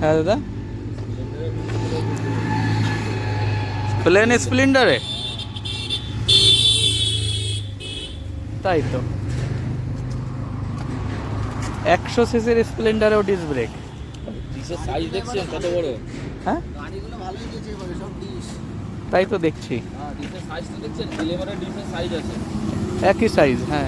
হ্যাঁ দাদা। প্লেন স্প্লেন্ডারে? তাই তো। একশো সিসির স্প্লেন্ডারেও ডিস ব্রেক সাইজ দেখছেন? কত বড়? হ্যাঁ? গাড়িগুলো ভালোই দিয়েছে এবারে সব ডিশ তাই তো দেখছি। হ্যাঁ সাইজ তো দেখছেন? সাইজ আছে। একই সাইজ হ্যাঁ।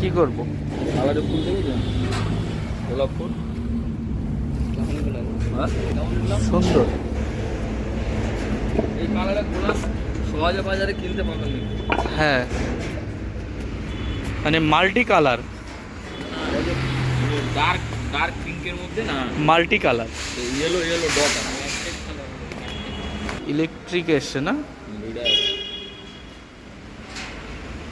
কি করব? কালারের ফুল দেখেছেন গোলাপ ফুল? হ্যাঁ? সুন্দর। এই কালারের গোলাপ সহজে বাজারে কিনতে পাবেন না হ্যাঁ। মানে মাল্টি কালার। ডার্ক ডার্ক পিঙ্কের মধ্যে না? Multicolour. Yellow yellow dot electric এসছে না?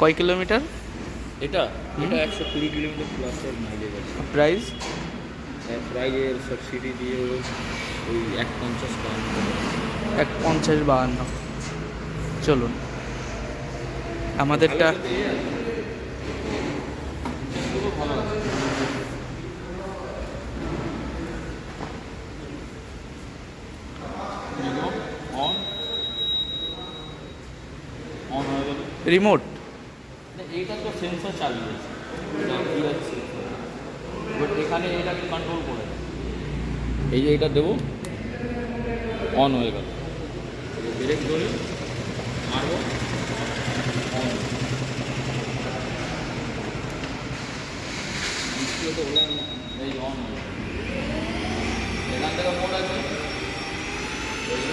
কয় কিলোমিটার? এটা? এটা একশো কুড়ি কিলোমিটার প্লাসের মাইলেজ আছে। প্রাইস প্রাইজের সাবসিডি দিয়ে ওই এক পঞ্চাশ পাউন্ড এক পঞ্চাশ বাহান্ন। চলুন। আমাদেরটা রিমোট এইটা তো সেন্সর চালিয়েছে। বাট এখানে এটাকে কন্ট্রোল করে এই যে এটা দেবো। অন হয়ে গেল। ব্রেক ধরে। মারবো। অন দ্বিতীয়ত হলো এই অন এখান থেকে মোড আছে এই যে।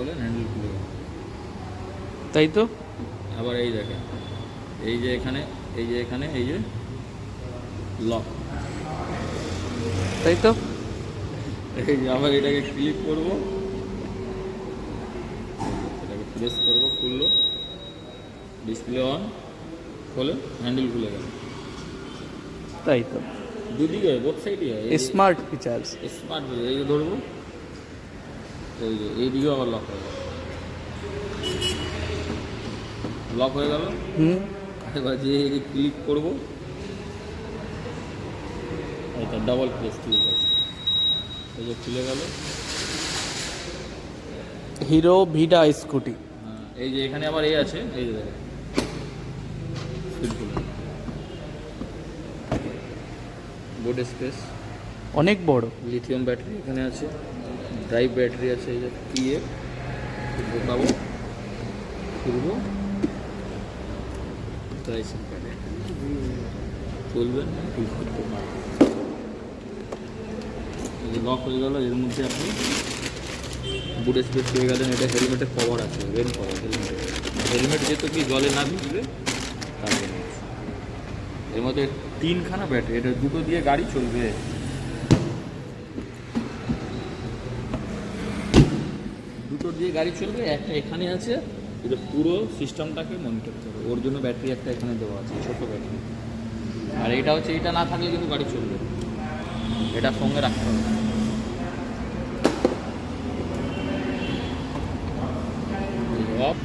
বলেন হ্যান্ডেল খুলে গেল। তাই তো? আবার এই দেখেন এই যে এখানে এই যে এখানে এই যে লক তাই তো? এই যে আবার এটাকে ক্লিক করব। এটাকে প্রেস করব খুললো। ডিসপ্লে অন খোলে হ্যান্ডেল খুলে গেল। তাই তো। দুদিকে বোথ সাইডই হয়। স্মার্ট ফিচার্স স্মার্ট এই যে ধরবো। এই যে এইদিকেও আবার লক হয়ে গেল। লক হয়ে গেল? হুম। এবার যে ক্লিক করব এটা ডাবল প্রেস ক্লিক আছে। এই যে খুলে গেল। Hero Vida Scooty. হ্যাঁ, এই যে এখানে আবার এই আছে এই যে দেখেন। বোর্ড স্পেস অনেক বড়। লিথিয়াম ব্যাটারি এখানে আছে। ড্রাইভ ব্যাটারি আছে এই যে পিএ ঢোকাবো খুলবো। পারবেন। এই যে লক হয়ে গেল, এর মধ্যে আপনি বুট স্পেস পেয়ে গেলেন। এটা হেলমেটের কভার আছে রেন কভার হেলমেট হেলমেট যেহেতু কি, জলে না ভিজবে, তার। এর মধ্যে তিনখানা ব্যাটারি এটা দুটো দিয়ে গাড়ি চলবে। দুটো দিয়ে গাড়ি চলবে একটা এখানে আছে। এটা পুরো সিস্টেমটাকে মনিটর করবে। ওর জন্য ব্যাটারি একটা এখানে দেওয়া আছে ছোটো ব্যাটারি আর এটা হচ্ছে এটা না থাকলে কিন্তু গাড়ি চলবে। এটা সঙ্গে রাখতে হবে। Off,